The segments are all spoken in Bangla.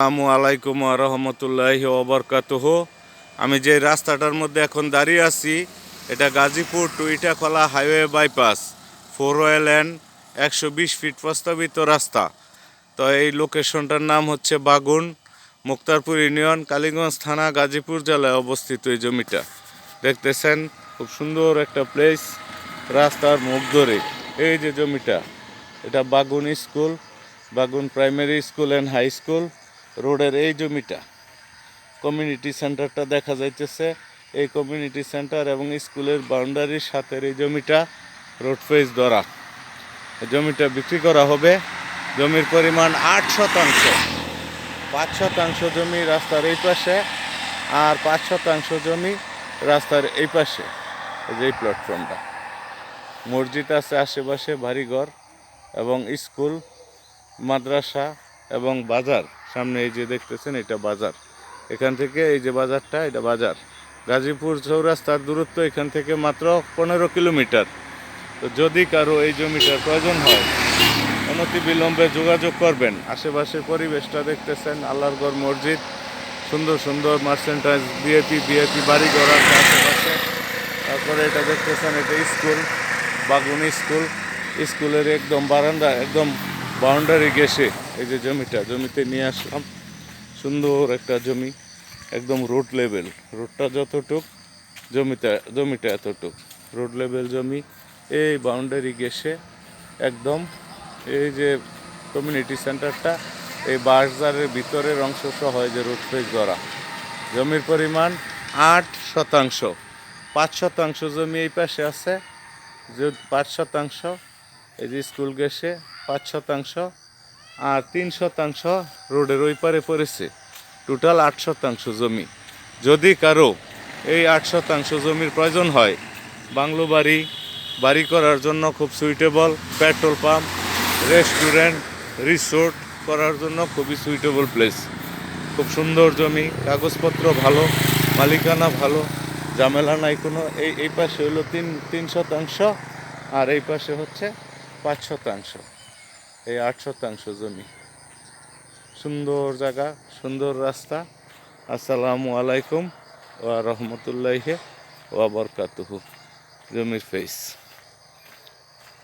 আসসালামু আলাইকুম রহমতুল্লাহ ওবরকাতুহ আমি যে রাস্তাটার মধ্যে এখন দাঁড়িয়ে আছি, এটা Gazipur to Itakhola highway bypass, four lane একশো বিশ ফিট প্রস্তাবিত রাস্তা। তো এই লোকেশনটার নাম হচ্ছে বাগুন, মুক্তারপুর ইউনিয়ন, কালীগঞ্জ থানা, গাজীপুর জেলায় অবস্থিত এই জমিটা। দেখতেছেন খুব সুন্দর একটা প্লেস রাস্তার মুখ ধরে। এই যে জমিটা, এটা Bagun school, Bagun primary school and high school রোডের এই জমিটা কমিউনিটি সেন্টারটা দেখা যাইতেছে। এই কমিউনিটি সেন্টার এবং স্কুলের বাউন্ডারির সাথে এই জমিটা রোড ফেস ধরা। জমিটা বিক্রি করা হবে। জমির পরিমাণ আট শতাংশ। পাঁচ শতাংশ জমি রাস্তার এই পাশে আর পাঁচ শতাংশ জমি রাস্তার এই পাশে। যে প্ল্যাটফর্মটা মসজিদ আছে আশেপাশে, বাড়িঘর এবং স্কুল, মাদ্রাসা এবং বাজার। সামনে এই যে দেখতেছেন, এটা বাজার। এখান থেকে এই যে বাজারটা, এটা বাজার। গাজীপুর চৌরাস্তার দূরত্ব এখান থেকে মাত্র পনেরো কিলোমিটার। তো যদি কারও এই জমিটার প্রয়োজন হয় অনতি বিলম্বে যোগাযোগ করবেন। আশেপাশের পরিবেশটা দেখতেছেন আল্লাহরগড় মসজিদ। সুন্দর সুন্দর মার্সেন্টাইজ বিএপি বিএপি বাড়ি ঘর আছে আশেপাশে। তারপরে এটা দেখতেছেন, এটা স্কুল, বাগুন স্কুল। স্কুলের একদম বারান্দা, একদম বাউন্ডারি গেছে এই যে জমিটা, জমিতে নিয়ে আসলাম। সুন্দর একটা জমি, একদম রোড লেভেল রোডটা যতটুক, জমিটা জমিটা এতটুক। রোড লেভেল জমি, এই বাউন্ডারি গেছে একদম এই যে কমিউনিটি সেন্টারটা এই বাজারের ভিতরের অংশ সহ যে রোড ফেস ধরা জমির পরিমাণ আট শতাংশ। পাঁচ শতাংশ জমি এই পাশে আছে। যে পাঁচ শতাংশ, এই যে স্কুল গেছে পাঁচ শতাংশ। আর তিন শতাংশ রোডের ওই পারে পড়েছে। টোটাল আট শতাংশ জমি। যদি কারও এই আট শতাংশ জমির প্রয়োজন হয়, বাংলো বাড়ি বাড়ি করার জন্য খুব suitable petrol pump restaurant resort করার জন্য খুবই সুইটেবল প্লেস খুব সুন্দর জমি, কাগজপত্র ভালো, মালিকানা ভালো, ঝামেলা নাই কোনো। এই এই পাশে হলো তিন তিন শতাংশ আর এই পাশে হচ্ছে পাঁচ শতাংশ। এই আট শতাংশ জমি। সুন্দর জায়গা, সুন্দর রাস্তা। আসসালামু আলাইকুম ওয়া রহমতুল্লাহ ওয়া বরকাতুহু। জমির ফেস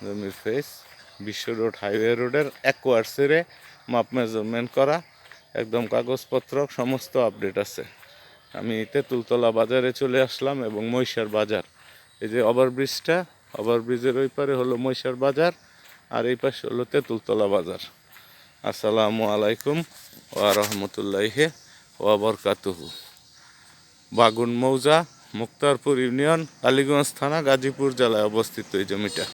জমির ফেস বিশ্ব রোড হাইওয়ে রোডের অ্যাকোয়ার্সেরে মাপ মেজারমেন্ট করা, একদম কাগজপত্র, সমস্ত আপডেট আছে। আমি তেঁতুলতলা বাজারে চলে আসলাম এবং মহিষার বাজার। এই যে ওভারব্রিজটা ওভারব্রিজের ওই পারে হলো মহিষার বাজার। আর এই পাশে হলো তেঁতুলতলা বাজার। আসসালামু আলাইকুম ওয়া রহমতুল্লাহে ওয়া বরকাতুহু। বাগুন মৌজা, মুক্তারপুর ইউনিয়ন, আলিগঞ্জ থানা, গাজীপুর জেলায় অবস্থিত এই জমিটা।